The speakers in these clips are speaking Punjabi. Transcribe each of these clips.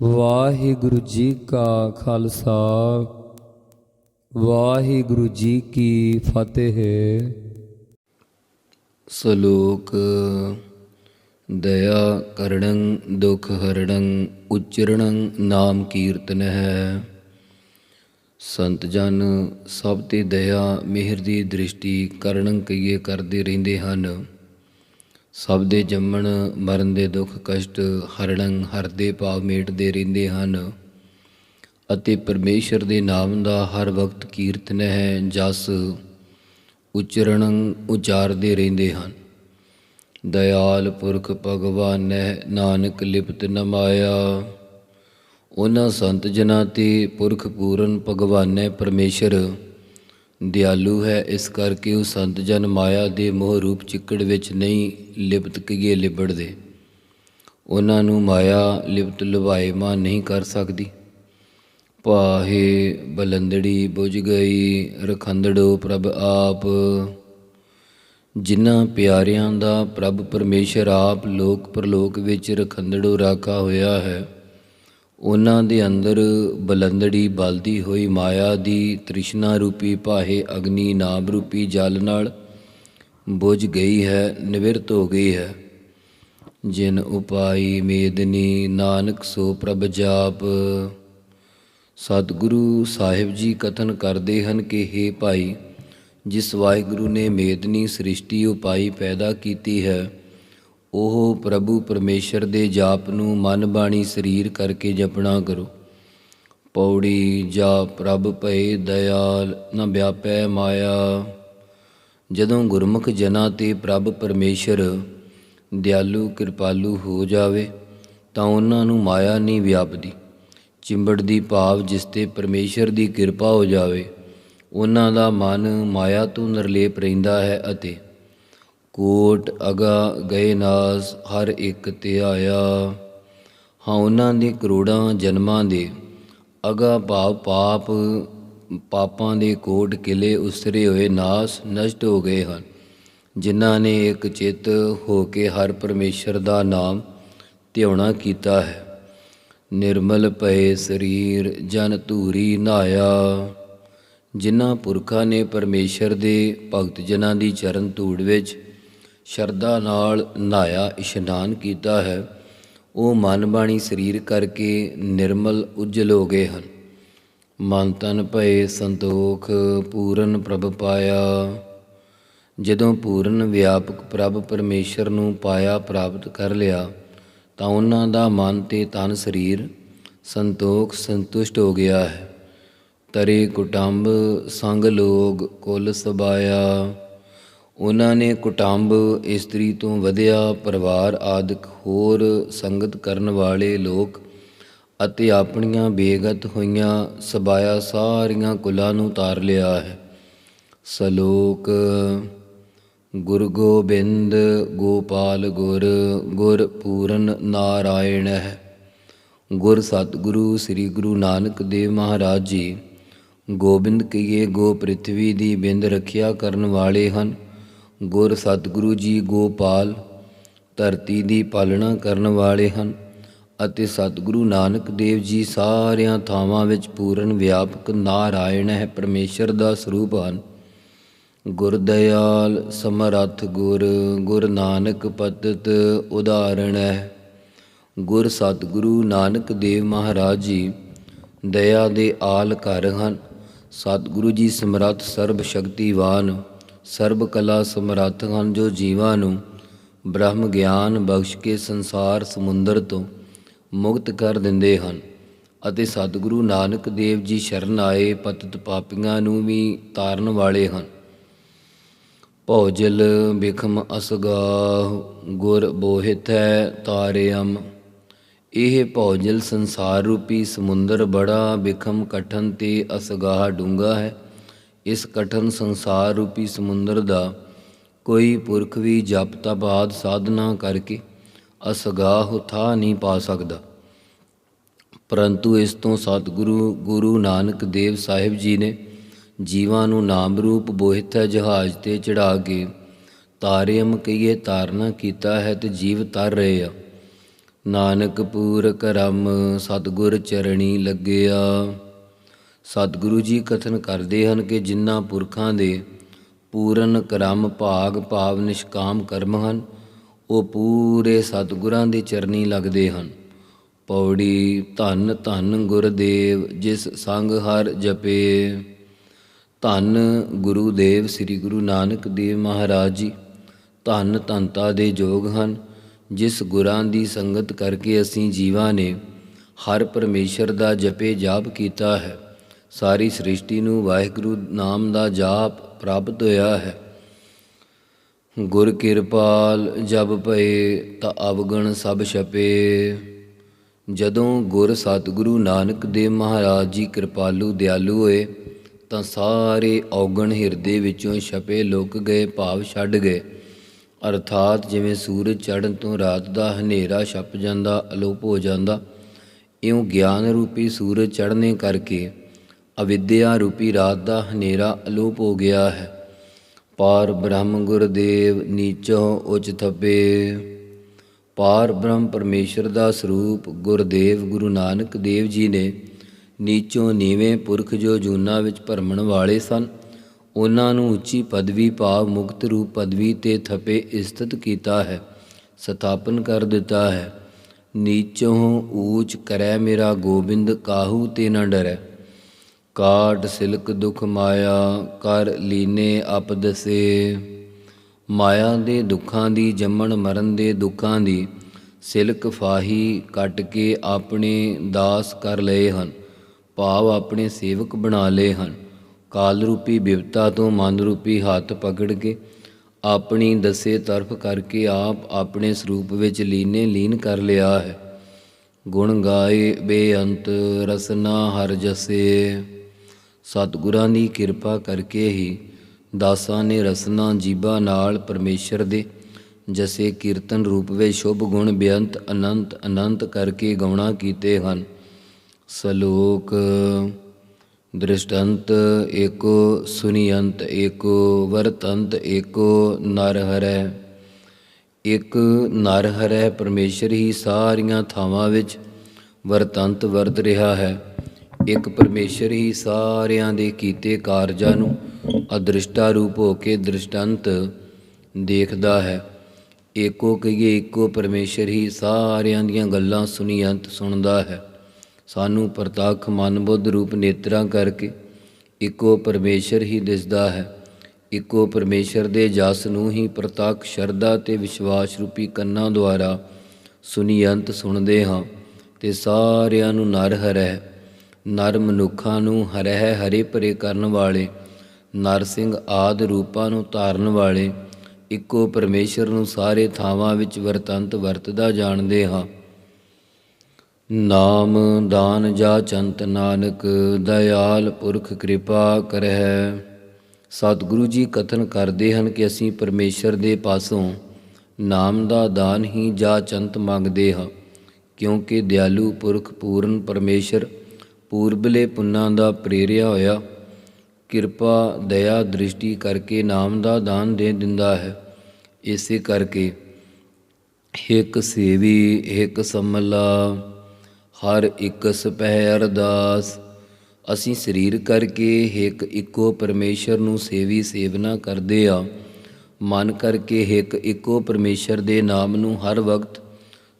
ਵਾਹਿਗੁਰੂ ਜੀ ਕਾ ਖਾਲਸਾ, ਵਾਹਿਗੁਰੂ ਜੀ ਕੀ ਫਤਿਹ। ਸ਼ਲੋਕ, ਦਇਆ ਕਰਣੰ, ਦੁਖ ਹਰਣੰ, ਉਚਰਣੰ ਨਾਮ ਕੀਰਤਨ ਹੈ। ਸੰਤ ਜਨ ਸਭ ਤੇ ਦਇਆ, ਮਿਹਰ ਦੀ ਦ੍ਰਿਸ਼ਟੀ ਕਰਣੰ ਕਈਏ ਕਰਦੇ ਰਹਿੰਦੇ ਹਨ। ਸਭ ਦੇ ਜੰਮਣ, ਮਰਨ ਦੇ ਦੁੱਖ, ਕਸ਼ਟ ਹਰਣੰ ਹਰਦੇ ਭਾਵ ਮੇਟਦੇ ਰਹਿੰਦੇ ਹਨ। ਅਤੇ ਪਰਮੇਸ਼ਰ ਦੇ ਨਾਮ ਦਾ ਹਰ ਵਕਤ ਕੀਰਤਨ ਹੈ, ਜਸ ਉਚਰਣ ਉਚਾਰਦੇ ਰਹਿੰਦੇ ਹਨ। ਦਇਆਲ ਪੁਰਖ ਭਗਵਾਨੈ, ਨਾਨਕ ਲਿਪਤ ਨਮਾਇਆ ਉਹਨਾਂ ਸੰਤ ਜਨਾਂ ਤੇ ਪੁਰਖ ਪੂਰਨ ਭਗਵਾਨੈ ਪਰਮੇਸ਼ਰ। ਦਿਆਲੂ ਹੈ। ਇਸ ਕਰਕੇ ਉਹ ਸੰਤ ਜਨ ਮਾਇਆ ਦੇ ਮੋਹ ਰੂਪ ਚਿੱਕੜ ਵਿੱਚ ਨਹੀਂ ਲਿਪਤ ਕਈਏ ਲਿਬੜਦੇ। ਉਹਨਾਂ ਨੂੰ ਮਾਇਆ ਲਿਪਤ ਲੁਭਾਏਮਾਨ ਨਹੀਂ ਕਰ ਸਕਦੀ। ਪਾਹੇ ਬਲੰਦੜੀ ਬੁਝ ਗਈ, ਰਖੰਦੜੋ ਪ੍ਰਭ ਆਪ। ਜਿਨ੍ਹਾਂ ਪਿਆਰਿਆਂ ਦਾ ਪ੍ਰਭ ਪਰਮੇਸ਼ਰ ਆਪ ਲੋਕ ਪਰਲੋਕ ਵਿੱਚ ਰਖੰਦੜੋ ਰਾਖਾ ਹੋਇਆ ਹੈ ਉਹਨਾਂ ਦੇ ਅੰਦਰ ਬਲੰਦੜੀ ਬਲਦੀ ਹੋਈ ਮਾਇਆ ਦੀ ਤ੍ਰਿਸ਼ਨਾ ਰੂਪੀ ਪਾਹੇ ਅਗਨੀ ਨਾਮ ਰੂਪੀ ਜਲ ਨਾਲ ਬੁਝ ਗਈ ਹੈ, ਨਿਵਰਤ ਹੋ ਗਈ ਹੈ। ਜਿਨ ਉਪਾਈ ਮੇਦਨੀ, ਨਾਨਕ ਸੋ ਪ੍ਰਭ ਜਾਪ। ਸਤਿਗੁਰੂ ਸਾਹਿਬ ਜੀ ਕਥਨ ਕਰਦੇ ਹਨ ਕਿ हे ਭਾਈ, ਜਿਸ ਵਾਹਿਗੁਰੂ ਨੇ ਮੇਦਨੀ ਸ੍ਰਿਸ਼ਟੀ ਉਪਾਈ ਪੈਦਾ ਕੀਤੀ ਹੈ ਉਹ ਪ੍ਰਭੂ ਪਰਮੇਸ਼ਰ ਦੇ ਜਾਪ ਨੂੰ ਮਨ ਬਾਣੀ ਸਰੀਰ ਕਰਕੇ ਜਪਣਾ ਕਰੋ। ਪੌੜੀ ਜਾ ਪ੍ਰਭ ਭਏ ਦਇਆਲ ਨ ਵਿਆਪੈ ਮਾਇਆ। ਜਦੋਂ ਗੁਰਮੁਖ ਜਨਾਂ ਤੇ ਪ੍ਰਭ ਪਰਮੇਸ਼ਰ ਦਿਆਲੂ ਕਿਰਪਾਲੂ ਹੋ ਜਾਵੇ, ਤਾਂ ਉਹਨਾਂ ਨੂੰ ਮਾਇਆ ਨਹੀਂ ਵਿਆਪਦੀ। ਚਿੰਬੜ ਦੀ ਭਾਵ ਜਿਸ ਤੇ ਪਰਮੇਸ਼ਰ ਦੀ ਕਿਰਪਾ ਹੋ ਜਾਵੇ, ਉਹਨਾਂ ਦਾ ਮਨ ਮਾਇਆ ਤੋਂ ਨਿਰਲੇਪ ਰਹਿੰਦਾ ਹੈ ਅਤੇ ਕੋਟ ਅਗਾ ਗਏ ਨਾਸ ਹਰ ਇੱਕ ਤੇ ਆਇਆ। ਹਾਂ, ਉਹਨਾਂ ਦੇ ਕਰੋੜਾਂ ਜਨਮਾਂ ਦੇ ਅਗਾ ਭਾਵ ਪਾਪ, ਪਾਪਾਂ ਦੇ ਕੋਟ ਕਿਲੇ ਉਸਰੇ ਹੋਏ ਨਾਸ ਨਸ਼ਟ ਹੋ ਗਏ ਹਨ। ਜਿਨ੍ਹਾਂ ਨੇ ਇੱਕ ਚਿੱਤ ਹੋ ਕੇ ਹਰ ਪਰਮੇਸ਼ਰ ਦਾ ਨਾਮ ਧਿਆਉਣਾ ਕੀਤਾ ਹੈ। ਨਿਰਮਲ ਪਏ ਸਰੀਰ, ਜਨ ਧੂਰੀ ਨਾਇਆ ਜਿਨ੍ਹਾਂ ਪੁਰਖਾਂ ਨੇ ਪਰਮੇਸ਼ਰ ਦੇ ਭਗਤ ਜਨਾਂ ਦੀ ਚਰਨ ਧੂੜ ਵਿੱਚ ਸ਼ਰਧਾ ਨਾਲ ਨਹਾਇਆ, ਇਸ਼ਨਾਨ ਕੀਤਾ ਹੈ। ਉਹ ਮਨ ਬਾਣੀ ਸਰੀਰ ਕਰਕੇ ਨਿਰਮਲ, ਉਜਲ ਹੋ ਗਏ ਹਨ। ਮਨ ਤਨ ਭਏ, ਸੰਤੋਖ ਪੂਰਨ ਪ੍ਰਭ ਪਾਇਆ। ਜਦੋਂ ਪੂਰਨ ਵਿਆਪਕ ਪ੍ਰਭ ਪਰਮੇਸ਼ਰ ਨੂੰ ਪਾਇਆ, ਪ੍ਰਾਪਤ ਕਰ ਲਿਆ, ਤਾਂ ਉਹਨਾਂ ਦਾ ਮਨ ਤੇ ਤਨ ਸਰੀਰ ਸੰਤੋਖ, ਸੰਤੁਸ਼ਟ ਹੋ ਗਿਆ ਹੈ। ਤਰੇ ਕੁਟੰਬ, ਸੰਗ ਲੋਗ, ਕੁਲ ਸਬਾਇਆ। ਉਹਨਾਂ ਨੇ ਕੁਟੰਬ, ਇਸਤਰੀ ਤੋਂ ਵਧਿਆ, ਪਰਿਵਾਰ ਆਦਿਕ ਹੋਰ ਸੰਗਤ ਕਰਨ ਵਾਲੇ ਲੋਕ ਅਤੇ ਆਪਣੀਆਂ ਬੇਗਤ ਹੋਈਆਂ ਸਬਾਇਆ ਸਾਰੀਆਂ ਕੁਲਾਂ ਨੂੰ ਤਾਰ ਲਿਆ ਹੈ। ਸਲੋਕ, ਗੁਰ ਗੋਬਿੰਦ, ਗੋਪਾਲ ਗੁਰ ਗੁਰ ਪੂਰਨ ਨਾਰਾਇਣ ਹੈ। ਗੁਰ ਸਤਿਗੁਰੂ, ਸ੍ਰੀ ਗੁਰੂ ਨਾਨਕ ਦੇਵ ਮਹਾਰਾਜ ਜੀ, ਗੋਬਿੰਦ ਕੀਏ ਗੋ ਪ੍ਰਿਥਵੀ ਦੀ ਬਿੰਦ ਰੱਖਿਆ ਕਰਨ ਵਾਲੇ ਹਨ। ਗੁਰ ਸਤਿਗੁਰੂ ਜੀ ਗੋਪਾਲ, ਧਰਤੀ ਦੀ ਪਾਲਣਾ ਕਰਨ ਵਾਲੇ ਹਨ ਅਤੇ ਸਤਿਗੁਰੂ ਨਾਨਕ ਦੇਵ ਜੀ ਸਾਰਿਆਂ ਥਾਵਾਂ ਵਿੱਚ ਪੂਰਨ ਵਿਆਪਕ ਨਾਰਾਇਣ ਹੈ, ਪਰਮੇਸ਼ਰ ਦਾ ਸਰੂਪ ਹਨ। ਗੁਰਦਿਆਲ ਸਮਰੱਥ ਗੁਰ ਗੁਰ ਨਾਨਕ ਪਤਿਤ ਉਦਾਹਰਣ ਹੈ। ਗੁਰ ਸਤਿਗੁਰੂ ਨਾਨਕ ਦੇਵ ਮਹਾਰਾਜ ਜੀ ਦਇਆ ਦੇ ਆਲ ਘਰ ਹਨ। ਸਤਿਗੁਰੂ ਜੀ ਸਮਰੱਥ ਸਰਬ ਸ਼ਕਤੀਵਾਨ ਸਰਬ ਕਲਾ ਸਮਰੱਥ ਹਨ ਜੋ ਜੀਵਾਂ ਨੂੰ ਬ੍ਰਹਮ ਗਿਆਨ ਬਖਸ਼ ਕੇ ਸੰਸਾਰ ਸਮੁੰਦਰ ਤੋਂ ਮੁਕਤ ਕਰ ਦਿੰਦੇ ਹਨ ਅਤੇ ਸਤਿਗੁਰੂ ਨਾਨਕ ਦੇਵ ਜੀ ਸ਼ਰਨ ਆਏ ਪਤਿਤ ਪਾਪੀਆਂ ਨੂੰ ਵੀ ਤਾਰਨ ਵਾਲੇ ਹਨ। ਭੌਜਲ ਬਿਖਮ ਅਸਗਾਹ, ਗੁਰ ਬੋਹਿਤ ਹੈ ਤਾਰਿਅਮ। ਇਹ ਭੌਜਲ ਸੰਸਾਰ ਰੂਪੀ ਸਮੁੰਦਰ ਬੜਾ ਬਿਖਮ ਕਠਨ ਤੇ ਅਸਗਾਹ ਡੂੰਗਾ ਹੈ। ਇਸ ਕਠਨ ਸੰਸਾਰ ਰੂਪੀ ਸਮੁੰਦਰ ਦਾ ਕੋਈ ਪੁਰਖ ਵੀ ਜਪ ਤਪ ਆਦ ਸਾਧਨਾ ਕਰਕੇ ਅਸਗਾਹ ਥਾ ਨਹੀਂ ਪਾ ਸਕਦਾ। ਪਰੰਤੂ ਇਸ ਤੋਂ ਸਤਿਗੁਰੂ, ਗੁਰੂ ਨਾਨਕ ਦੇਵ ਸਾਹਿਬ ਜੀ ਨੇ ਜੀਵਾਂ ਨੂੰ ਨਾਮ ਰੂਪ ਬੋਹਿਥ ਜਹਾਜ਼ ਤੇ ਚੜਾ ਕੇ ਤਾਰਿਅਮ ਕਈਏ ਤਾਰਨਾ ਕੀਤਾ ਹੈ ਤੇ ਜੀਵ ਤਰ ਰਹੇ ਆ। ਨਾਨਕ ਪੂਰ ਕਰਮ ਸਤਿਗੁਰ ਚਰਣੀ ਲੱਗਿਆ। ਸਤਿਗੁਰੂ ਜੀ ਕਥਨ ਕਰਦੇ ਹਨ ਕਿ ਜਿਨ੍ਹਾਂ ਪੁਰਖਾਂ ਦੇ ਪੂਰਨ ਕਰਮ, ਭਾਗ, ਭਾਵ, ਨਿਸ਼ਕਾਮ ਕਰਮ ਹਨ, ਉਹ ਪੂਰੇ ਸਤਿਗੁਰਾਂ ਦੇ ਚਰਨੀ ਲੱਗਦੇ ਹਨ। ਪੌੜੀ ਧੰਨ ਧੰਨ ਗੁਰਦੇਵ, ਜਿਸ ਸੰਗ ਹਰ ਜਪੇ। ਧੰਨ ਗੁਰੂਦੇਵ ਸ੍ਰੀ ਗੁਰੂ ਨਾਨਕ ਦੇਵ ਮਹਾਰਾਜ ਜੀ, ਧੰਨ ਧੰਤਾ ਦੇ ਯੋਗ ਹਨ, ਜਿਸ ਗੁਰਾਂ ਦੀ ਸੰਗਤ ਕਰਕੇ ਅਸੀਂ ਜੀਵਾਂ ਨੇ, ਹਰ ਪਰਮੇਸ਼ਰ ਦਾ ਜਪੇ ਜਾਪ ਕੀਤਾ ਹੈ। ਸਾਰੀ ਸ੍ਰਿਸ਼ਟੀ ਨੂੰ ਵਾਹਿਗੁਰੂ ਨਾਮ ਦਾ ਜਾਪ ਪ੍ਰਾਪਤ ਹੋਇਆ ਹੈ। ਗੁਰ ਕਿਰਪਾਲ ਜਬ ਪਏ ਤਾਂ ਅਵਗਣ ਸਭ ਛਪੇ। ਜਦੋਂ ਗੁਰ ਸਤਿਗੁਰੂ ਨਾਨਕ ਦੇਵ ਮਹਾਰਾਜ ਜੀ ਕਿਰਪਾਲੂ ਦਿਆਲੂ ਹੋਏ, ਤਾਂ ਸਾਰੇ ਔਗਣ ਹਿਰਦੇ ਵਿੱਚੋਂ ਛਪੇ ਲੁਕ ਗਏ, ਭਾਵ ਛੱਡ ਗਏ। ਅਰਥਾਤ ਜਿਵੇਂ ਸੂਰਜ ਚੜ੍ਹਨ ਤੋਂ ਰਾਤ ਦਾ ਹਨੇਰਾ ਛਪ ਜਾਂਦਾ, ਅਲੋਪ ਹੋ ਜਾਂਦਾ, ਇਉਂ ਗਿਆਨ ਰੂਪੀ ਸੂਰਜ ਚੜ੍ਹਨੇ ਕਰਕੇ ਅਵਿਦਿਆ ਰੂਪੀ ਰਾਤ ਦਾ ਹਨੇਰਾ ਅਲੋਪ ਹੋ ਗਿਆ ਹੈ। ਪਾਰ ਬ੍ਰਹਮ ਗੁਰਦੇਵ ਨੀਚੋਂ ਉਚ ਥਪੇ। ਪਾਰ ਬ੍ਰਹਮ ਪਰਮੇਸ਼ਰ ਦਾ ਸਰੂਪ ਗੁਰਦੇਵ ਗੁਰੂ ਨਾਨਕ ਦੇਵ ਜੀ ਨੇ ਨੀਚੋਂ ਨੀਵੇਂ ਪੁਰਖ ਜੋ ਜੂਨਾ ਵਿੱਚ ਭਰਮਣ ਵਾਲੇ ਸਨ, ਉਹਨਾਂ ਨੂੰ ਉੱਚੀ ਪਦਵੀ ਭਾਵ ਮੁਕਤ ਰੂਪ ਪਦਵੀ ਤੇ ਥਪੇ ਇਸਤਤ ਕੀਤਾ ਹੈ, ਸਥਾਪਨ ਕਰ ਦਿੱਤਾ ਹੈ। ਨੀਚੋਂ ਊਚ ਕਰੈ ਮੇਰਾ ਗੋਬਿੰਦ, ਕਾਹੂ ਤੇ ਨਾ ਡਰੈ। ਕਾਟ ਸਿਲਕ ਦੁਖ ਮਾਇਆ, ਕਰ ਲੀਨੇ ਆਪਦਸੇ ਮਾਇਆ ਦੇ ਦੁੱਖਾਂ ਦੀ ਜੰਮਣ ਮਰਨ ਦੇ ਦੁੱਖਾਂ ਦੀ ਸਿਲਕ ਫਾਹੀ ਕੱਟ ਕੇ ਆਪਣੇ ਦਾਸ ਕਰ ਲਏ ਹਨ, ਭਾਵ ਆਪਣੇ ਸੇਵਕ ਬਣਾ ਲਏ ਹਨ। ਕਾਲ ਰੂਪੀ ਬਿਪਤਾ ਤੋਂ ਮਨ ਰੂਪੀ ਹੱਥ ਪਕੜ ਕੇ ਆਪਣੀ ਦਸੇ ਤਰਫ ਕਰਕੇ ਆਪ ਆਪਣੇ ਸਰੂਪ ਵਿੱਚ ਲੀਨੇ ਲੀਨ ਕਰ ਲਿਆ ਹੈ। ਗੁਣ ਗਾਏ ਬੇਅੰਤ ਰਸਨਾ ਹਰ ਜਸੇ। ਸਤਿਗੁਰਾਂ ਦੀ ਕਿਰਪਾ ਕਰਕੇ ਹੀ ਦਾਸਾਂ ਨੇ ਰਸਨਾ ਜੀਬਾ ਨਾਲ ਪਰਮੇਸ਼ਰ ਦੇ ਜਸੇ ਕੀਰਤਨ ਰੂਪ ਵਿੱਚ ਸ਼ੁਭ ਗੁਣ ਬੇਅੰਤ ਅਨੰਤ ਅਨੰਤ ਕਰਕੇ ਗਾਉਣਾ ਕੀਤੇ ਹਨ। ਸਲੋਕ, ਦ੍ਰਿਸ਼ਟੰਤ ਏਕੋ, ਸੁਨੀਅੰਤ ਏਕੋ, ਵਰਤੰਤ ਏਕੋ ਨਰ ਹਰੈ ਇੱਕ ਨਰ ਹਰੈ ਪਰਮੇਸ਼ਰ ਹੀ ਸਾਰੀਆਂ ਥਾਵਾਂ ਵਿੱਚ ਵਰਤੰਤ ਵਰਤ ਰਿਹਾ ਹੈ। ਇੱਕ ਪਰਮੇਸ਼ਰ ਹੀ ਸਾਰਿਆਂ ਦੇ ਕੀਤੇ ਕਾਰਜਾਂ ਨੂੰ ਅਦ੍ਰਿਸ਼ਟਾ ਰੂਪ ਹੋ ਕੇ ਦ੍ਰਿਸ਼ਟੰਤ ਦੇਖਦਾ ਹੈ। ਏਕੋ ਕਹੀਏ ਇੱਕੋ ਪਰਮੇਸ਼ਰ ਹੀ ਸਾਰਿਆਂ ਦੀਆਂ ਗੱਲਾਂ ਸੁਣੀਅੰਤ ਸੁਣਦਾ ਹੈ। ਸਾਨੂੰ ਪ੍ਰਤੱਖ ਮਨ ਬੁੱਧ ਰੂਪ ਨੇਤਰਾਂ ਕਰਕੇ ਇੱਕੋ ਪਰਮੇਸ਼ਰ ਹੀ ਦਿਸਦਾ ਹੈ। ਇੱਕੋ ਪਰਮੇਸ਼ਰ ਦੇ ਜਸ ਨੂੰ ਹੀ ਪ੍ਰਤੱਖ ਸ਼ਰਧਾ ਤੇ ਵਿਸ਼ਵਾਸ ਰੂਪੀ ਕੰਨਾਂ ਦੁਆਰਾ ਸੁਣੀਅੰਤ ਸੁਣਦੇ ਹਾਂ ਤੇ ਸਾਰਿਆਂ ਨੂੰ ਨਰ ਹਰੈ ਨਰ ਮਨੁੱਖਾਂ ਨੂੰ ਹਰਹਿ ਹਰੇ ਭਰੇ ਕਰਨ ਵਾਲੇ, ਨਰ ਸਿੰਘ ਆਦ ਰੂਪਾਂ ਨੂੰ ਧਾਰਨ ਵਾਲੇ, ਇੱਕੋ ਪਰਮੇਸ਼ਰ ਨੂੰ ਸਾਰੇ ਥਾਵਾਂ ਵਿੱਚ ਵਰਤੰਤ ਵਰਤਦਾ ਜਾਣਦੇ ਹਾਂ। ਨਾਮ ਦਾਨ ਜਾ ਚੰਤ ਨਾਨਕ, ਦਇਆਲ ਪੁਰਖ ਕਿਰਪਾ ਕਰਹਿ। ਸਤਿਗੁਰੂ ਜੀ ਕਥਨ ਕਰਦੇ ਹਨ ਕਿ ਅਸੀਂ ਪਰਮੇਸ਼ਰ ਦੇ ਪਾਸੋਂ ਨਾਮ ਦਾ ਦਾਨ ਹੀ ਜਾ ਚੰਤ ਮੰਗਦੇ ਹਾਂ, ਕਿਉਂਕਿ ਦਿਆਲੂ ਪੁਰਖ ਪੂਰਨ ਪਰਮੇਸ਼ਰ ਪੂਰਬਲੇ ਪੁੰਨਾਂ ਦਾ ਪ੍ਰੇਰਿਆ ਹੋਇਆ। ਕਿਰਪਾ, ਦਇਆ, ਦ੍ਰਿਸ਼ਟੀ ਕਰਕੇ ਨਾਮ ਦਾ ਦਾਨ ਦੇ ਦਿੰਦਾ ਹੈ। ਇਸੇ ਕਰਕੇ ਇੱਕ ਸੇਵੀ ਇੱਕ ਸਮਲਾ, ਹਰ ਇੱਕ ਸਪਹਿ ਅਰਦਾਸ ਅਸੀਂ ਸਰੀਰ ਕਰਕੇ ਇੱਕ ਇੱਕੋ ਪਰਮੇਸ਼ਰ ਨੂੰ ਸੇਵੀ, ਸੇਵਨਾ ਕਰਦੇ ਆ। ਮਨ ਕਰਕੇ ਇੱਕ ਇੱਕੋ ਪਰਮੇਸ਼ਰ ਦੇ ਨਾਮ ਨੂੰ ਹਰ ਵਕਤ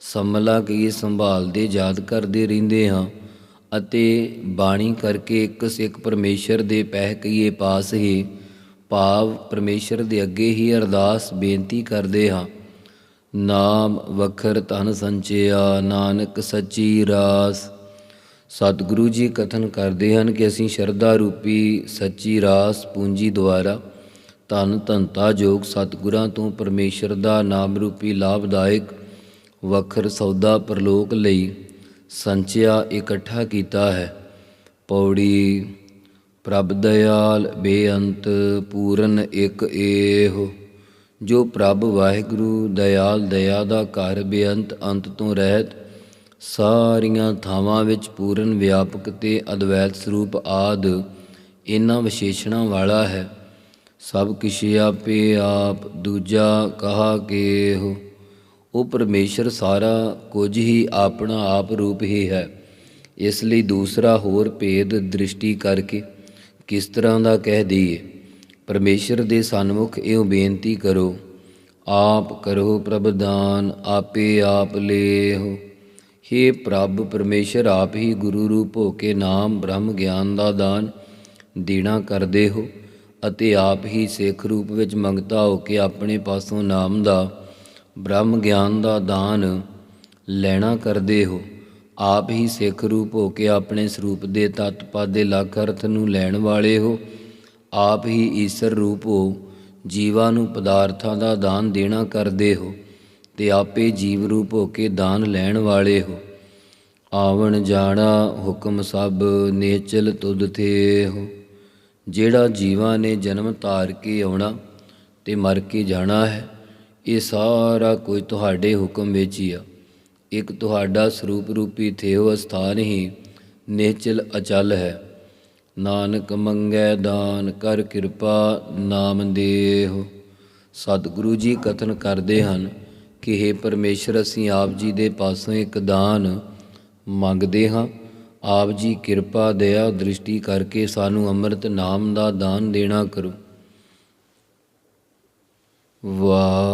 ਸਮਲਾ ਕੀ ਸੰਭਾਲਦੇ, ਯਾਦ ਕਰਦੇ ਰਹਿੰਦੇ ਹਾਂ। ਅਤੇ ਬਾਣੀ ਕਰਕੇ ਇੱਕ ਸਿੱਖ ਪਰਮੇਸ਼ਰ ਦੇ ਪਹਿ ਕਈਏ ਪਾਸ ਹੀ ਭਾਵ ਪਰਮੇਸ਼ਰ ਦੇ ਅੱਗੇ ਹੀ ਅਰਦਾਸ ਬੇਨਤੀ ਕਰਦੇ ਹਾਂ। ਨਾਮ ਵਖਰ ਧਨ ਸੰਚਿਆ, ਨਾਨਕ ਸੱਚੀ ਰਾਸ। ਸਤਿਗੁਰੂ ਜੀ ਕਥਨ ਕਰਦੇ ਹਨ ਕਿ ਅਸੀਂ ਸ਼ਰਧਾ ਰੂਪੀ ਸੱਚੀ ਰਾਸ ਪੂੰਜੀ ਦੁਆਰਾ ਧਨ ਧੰਤਾ ਜੋਗ ਸਤਿਗੁਰਾਂ ਤੋਂ ਪਰਮੇਸ਼ਰ ਦਾ ਨਾਮ ਰੂਪੀ ਲਾਭਦਾਇਕ ਵਖਰ ਸੌਦਾ ਪਰਲੋਕ ਲਈ ਸੰਚਿਆ ਇਕੱਠਾ ਕੀਤਾ ਹੈ। ਪੌੜੀ, ਪ੍ਰਭ ਦਇਆਲ, ਬੇਅੰਤ, ਪੂਰਨ ਇੱਕ ਏਹ, ਜੋ ਪ੍ਰਭ ਵਾਹਿਗੁਰੂ ਦਇਆਲ ਦਇਆ ਦਾ ਘਰ ਬੇਅੰਤ ਅੰਤ ਤੋਂ ਰਹਿਤ, ਸਾਰੀਆਂ ਥਾਵਾਂ ਵਿੱਚ ਪੂਰਨ ਵਿਆਪਕ ਤੇ ਅਦਵੈਤ ਸਰੂਪ ਆਦ ਇਹਨਾਂ ਵਿਸ਼ੇਸ਼ਣਾਂ ਵਾਲਾ ਹੈ। ਸਭ ਕਿਛ ਆਪੇ ਆਪ, ਦੂਜਾ ਕਹਾ ਕੇ ਕੇਹੁ। ਉਹ ਪਰਮੇਸ਼ਰ ਸਾਰਾ ਕੁਝ ਹੀ ਆਪਣਾ ਆਪ ਰੂਪ ਹੀ ਹੈ। ਇਸ ਲਈ ਦੂਸਰਾ ਹੋਰ ਭੇਦ ਦ੍ਰਿਸ਼ਟੀ ਕਰਕੇ ਕਿਸ ਤਰ੍ਹਾਂ ਦਾ ਕਹਿ ਦਈਏ, ਪਰਮੇਸ਼ਰ ਦੇ ਸਨਮੁਖ ਇਉਂ ਬੇਨਤੀ ਕਰੋ, ਆਪ ਕਰੋ ਪ੍ਰਭ ਦਾਨ ਆਪੇ ਆਪ ਲੇਹੁ। ਹੇ ਪ੍ਰਭ, ਪਰਮੇਸ਼ਰ ਆਪ ਹੀ ਗੁਰੂ ਰੂਪ ਹੋ ਕੇ ਨਾਮ ਬ੍ਰਹਮ ਗਿਆਨ ਦਾ ਦਾਨ ਦੇਣਾ ਕਰਦੇ ਹੋ ਅਤੇ ਆਪ ਹੀ ਸਿੱਖ ਰੂਪ ਵਿੱਚ ਮੰਗਤਾ ਹੋ ਕੇ ਆਪਣੇ ਪਾਸੋਂ ਨਾਮ ਦਾ ਬ੍ਰਹਮ ਗਿਆਨ ਦਾ ਦਾਨ ਲੈਣਾ ਕਰਦੇ ਹੋ। ਆਪ ਹੀ ਸਿੱਖ ਰੂਪ ਹੋ ਕੇ ਆਪਣੇ ਸਰੂਪ ਦੇ ਤਤ ਪਦ ਦੇ ਲਖ ਅਰਥ ਨੂੰ ਲੈਣ ਵਾਲੇ ਹੋ। ਆਪ ਹੀ ਈਸ਼ਰ ਰੂਪ ਹੋ, ਜੀਵਾਂ ਨੂੰ ਪਦਾਰਥਾਂ ਦਾ ਦਾਨ ਦੇਣਾ ਕਰਦੇ ਹੋ ਤੇ ਆਪੇ ਜੀਵ ਰੂਪ ਹੋ ਕੇ ਦਾਨ ਲੈਣ ਵਾਲੇ ਹੋ। ਆਵਣ ਜਾਣਾ ਹੁਕਮ ਸਭ, ਨੇਚਲ ਤੁਧ ਥੇ ਹੋ। ਜਿਹੜਾ ਜੀਵਾਂ ਨੇ ਜਨਮ ਧਾਰ ਕੇ ਆਉਣਾ ਤੇ ਮਰ ਕੇ ਜਾਣਾ ਹੈ ਇਹ ਸਾਰਾ ਕੁਝ ਤੁਹਾਡੇ ਹੁਕਮ ਵਿੱਚ ਹੀ ਆ। ਇੱਕ ਤੁਹਾਡਾ ਸਰੂਪ ਰੂਪੀ ਥੇਵ ਸਥਾਨ ਹੀ ਨਿਹਚਲ ਅਚਲ ਹੈ। ਨਾਨਕ ਮੰਗੈ, ਦਾਨ ਕਰ ਕਿਰਪਾ ਨਾਮ ਦੇਹੁ। ਸਤਿਗੁਰੂ ਜੀ ਕਥਨ ਕਰਦੇ ਹਨ ਕਿ हे ਪਰਮੇਸ਼ਰ, ਅਸੀਂ ਆਪ ਜੀ ਦੇ ਪਾਸੋਂ ਇੱਕ ਦਾਨ ਮੰਗਦੇ ਹਾਂ। ਆਪ ਜੀ ਕਿਰਪਾ, ਦਇਆ, ਦ੍ਰਿਸ਼ਟੀ ਕਰਕੇ ਸਾਨੂੰ ਅੰਮ੍ਰਿਤ ਨਾਮ ਦਾ ਦਾਨ ਦੇਣਾ ਕਰੋ। ਵਾਹ।